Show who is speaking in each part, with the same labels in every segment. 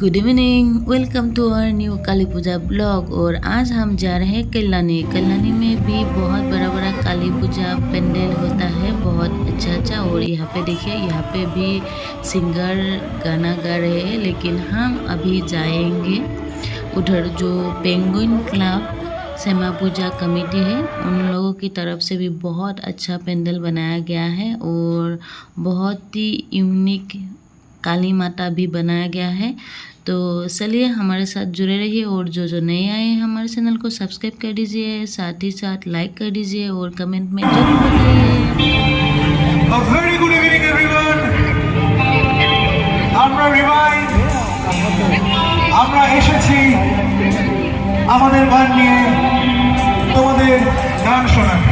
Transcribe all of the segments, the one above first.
Speaker 1: Good evening welcome to our new Kali Puja blog और आज हम जा रहे हैं कल्याणी. कल्याणी में भी बहुत बड़ा बड़ा काली पूजा पेंडल होता है. बहुत अच्छा अच्छा और यहाँ पे देखिए, यहाँ पे भी सिंगर गाना गा रहे हैं, लेकिन हम अभी जाएँगे उधर जो पेंगुइन क्लब सेमा पूजा कमेटी है. उन लोगों की तरफ़ से भी बहुत अच्छा पेंडल बनाया गया है और बहुत ही यूनिक काली माता भी बनाया गया है. तो चलिए हमारे साथ जुड़े रहिए और जो जो नए आए हैं हमारे चैनल को सब्सक्राइब कर दीजिए साथ ही साथ लाइक कर दीजिए और कमेंट में जरूर बताइए
Speaker 2: A very good evening everyone. আমরা রিভাইভ আমরা এসেছি আমাদের গান নিয়ে তোমাদের গান শোনাতে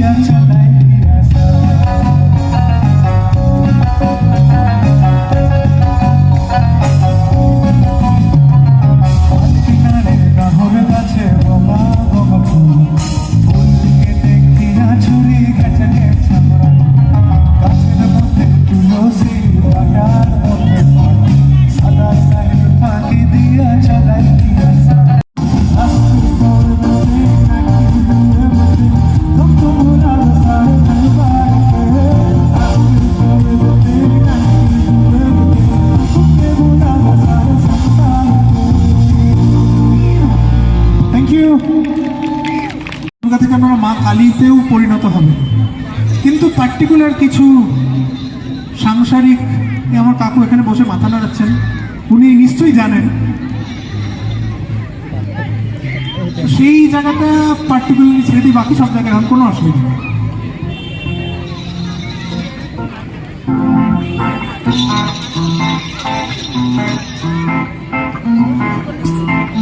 Speaker 2: I'm yeah. দুর্গা থেকে আপনারা মা কালীতেও পরিণত হবে। কিন্তু পার্টিকুলার কিছু সাংসারিক আমার কাকু এখানে বসে মাথা নাড়াচ্ছেন, উনি নিশ্চয়ই জানেন। সেই জায়গাটা পার্টিকুলারলি ছেড়ে দিই, বাকি সব জায়গায় এখন কোনো অসুবিধা নেই।